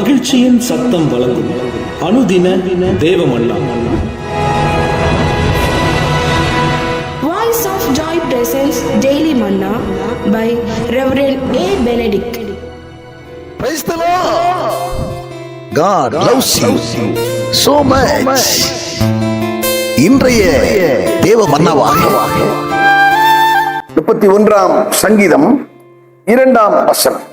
மகிழ்ச்சியின் சத்தம் வழங்கும் அனுதின தேவமல்லா Voice of Joy presents Daily Manna by Reverend A. Benedict. Praise the Lord. God loves you so much. இன்றைய தேவ மன்னவாக முப்பத்தி ஒன்றாம் சங்கீதம் இரண்டாம் வசனம்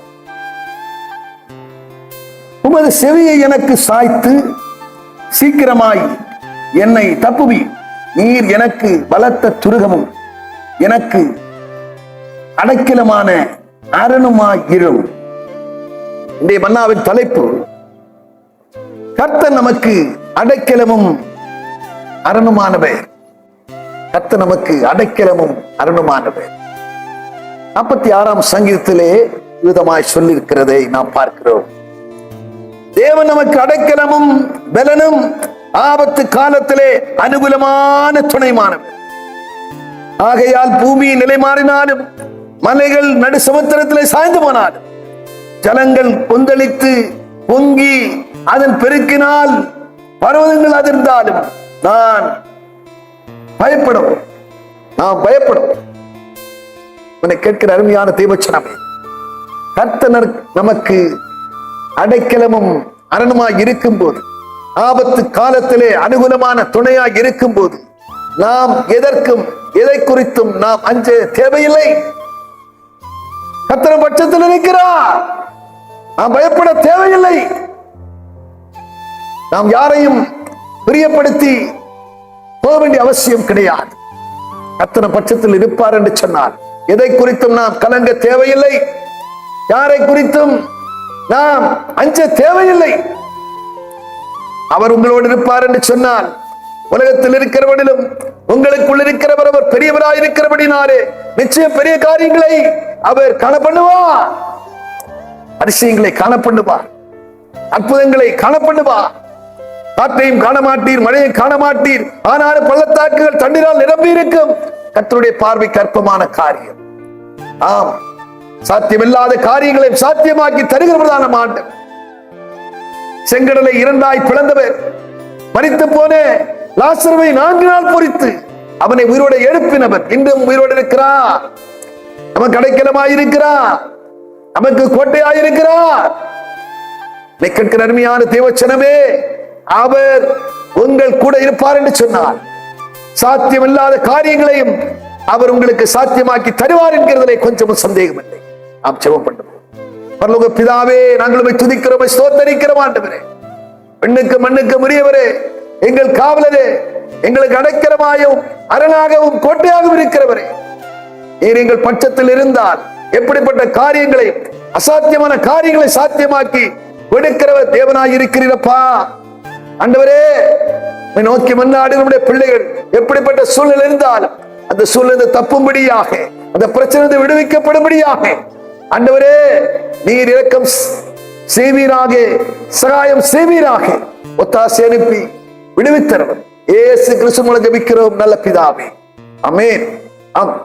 உமது செவியை எனக்கு சாய்த்து சீக்கிரமாய் என்னை தப்புவி. நீர் எனக்கு பலத்த துருகமும் எனக்கு அடைக்கலமான அரணுமாய் இரும் இன்றைய மன்னாவின் தலைப்பு கர்த்தர் நமக்கு அடைக்கலமும் அரணுமானவர். கர்த்தர் நமக்கு அடைக்கலமும் அரணுமானவர். நாற்பத்தி ஆறாம் சங்கீதத்திலே விதமாய் சொல்லியிருக்கிறதை நாம் பார்க்கிறோம். தேவன் நமக்கு அடைக்கலமும் பலனும் ஆபத்து காலத்திலே அனுகூலமான துணைமானவர். ஆகையால் பூமி நிலை மாறினாலும் மலைகள் நடு சமுத்திரத்திலே சாய்ந்து போனாலும் ஜலங்கள் கொந்தளித்து பொங்கி அதன் பெருக்கினால் பருவதங்கள் அதிர்ந்தாலும் நான் பயப்படும். நான் பயப்படும். உன்னை கேட்கிற அருமையான தீபச்சனமே கர்த்தனர் நமக்கு அடைக்கலமும் அரணுமாய் இருக்கும் போது ஆபத்து காலத்திலே அனுகூலமான துணையாய் இருக்கும் போது நாம் எதற்கும் எதை குறித்தும் நாம் அஞ்ச தேவையில்லை. கத்திர பட்சத்தில் இருக்கிறார். நாம் பயப்பட தேவையில்லை. நாம் யாரையும் பிரியப்படுத்தி போக வேண்டிய அவசியம் கிடையாது. அத்தனை பட்சத்தில் இருப்பார் என்று சொன்னார். எதை குறித்தும் நாம் கலங்க தேவையில்லை. யாரை குறித்தும் நாம் அஞ்ச தேவையில்லை. அவர் உங்களோடு இருப்பார் என்று சொன்னால் உலகத்தில் இருக்கிறவனிலும் உங்களுக்குள் இருக்கிறவர் அவர் பெரியவராய் இருக்கிறபடினாலே நிச்சயம் பெரிய காரியங்களை அவர் காணப்பண்ணுவா அதிசயங்களை காணப்பண்ணுவார் அற்புதங்களை காணப்பண்ணுவார் காற்றையும் காண மாட்டீர் மழையை காண மாட்டீர் ஆனாலும் பள்ளத்தாக்குகள் தண்ணீரால் நிரம்பி இருக்கும் கத்தருடைய பார்வைக்கு அற்பமான காரியம். ஆம். சாத்தியமில்லாத காரியங்களை சாத்தியமாக்கி தருகிறவர்தான ஆண்டு செங்கடலை இரண்டாய் பிளந்தவர். மறித்து போன லாசரவை நான்கு நாள் பொறித்து அவனை உயிரோடு எழுப்பினவர். இன்றும் உயிரோடு இருக்கிறா நமக்கு அடைக்கலமாய் இருக்கிறார். நமக்கு கோட்டையாய் இருக்கிறார். கேட்கிற அருமையான தேவச்சனமே அவர் உங்கள் கூட இருப்பார் என்று சொன்னார். சாத்தியமில்லாத காரியங்களையும் அவர் உங்களுக்கு சாத்தியமாக்கி தருவார் என்கிறதிலே கொஞ்சமும் சந்தேகம் இல்லை நாம் செவம் பண்ணுவோம். பரலோக பிதாவே நாங்கள் உண்மை துதிக்கிறோம் ஸ்தோத்தரிக்கிறோம் ஆண்டவரே. பெண்ணுக்கு மண்ணுக்கு உரியவரே எங்கள் காவலரே எங்களுக்கு அடைக்கிறமாயும் அரணாகவும் கோட்டையாகவும் இருக்கிறவரே. நீர் எங்கள் பட்சத்தில் இருந்தால் எப்படிப்பட்ட காரியங்களை அசாத்தியமான காரியங்களை சாத்தியமாக்கி கொடுக்கிறவர் தேவனாய் இருக்கிறீரப்பா. ஆண்டவரே நோக்கி மன்னாடு நம்முடைய பிள்ளைகள் எப்படிப்பட்ட சூழ்நிலை இருந்தாலும் அந்த சூழ்நிலை தப்பும்படியாக அந்த பிரச்சனை விடுவிக்கப்படும்படியாக அண்டவரே நீர் இறக்கம் செய்வீராக சகாயம் செய்வீராக ஒத்தாசி அனுப்பி விடுவித்தரவர். ஏசு கிறிஸ்து மூலம் ஜபிக்கிறோம் நல்ல பிதாவே. அமேன் ஆம்.